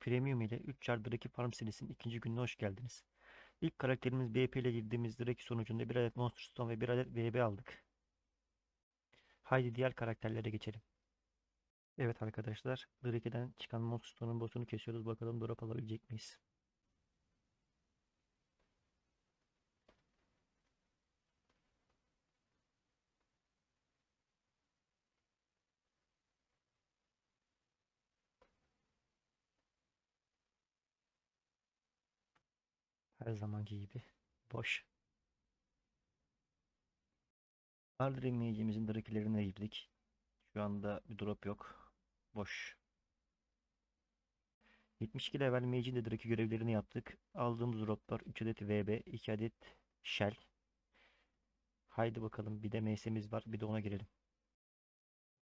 Premium ile 3 çarpı Draki Farm serisinin ikinci gününe hoş geldiniz. İlk karakterimiz BP ile girdiğimiz Draki sonucunda bir adet Monster Stone ve bir adet VB aldık. Haydi diğer karakterlere geçelim. Evet arkadaşlar, Draki'den çıkan Monster Stone'un boss'unu kesiyoruz. Bakalım drop alabilecek miyiz? Her zamanki gibi boş. Hard Mage'imizin Draki'lerine girdik. Şu anda bir drop yok. Boş. 72 level Mage'in de Draki görevlerini yaptık. Aldığımız droplar 3 adet VB, 2 adet Shell. Haydi bakalım bir de MS'miz var. Bir de ona girelim.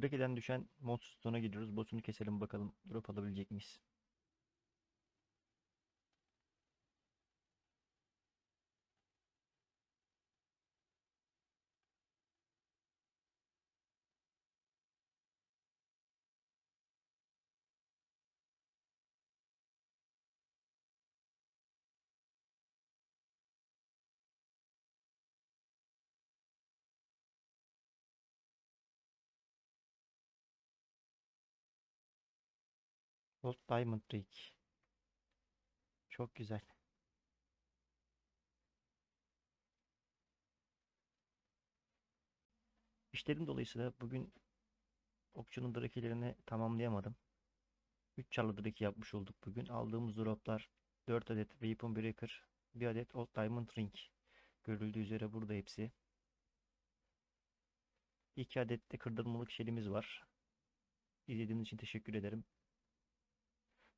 Draki'den düşen Monster Stone'a gidiyoruz. Boss'unu keselim bakalım drop alabilecek miyiz? Gold Diamond Rig. Çok güzel. İşlerim dolayısıyla bugün okçunun drakilerini tamamlayamadım. 3 çarlı draki yapmış olduk bugün. Aldığımız droplar 4 adet Weapon Breaker, 1 adet Old Diamond Ring. Görüldüğü üzere burada hepsi. 2 adet de kırdırmalık şelimiz var. İzlediğiniz için teşekkür ederim.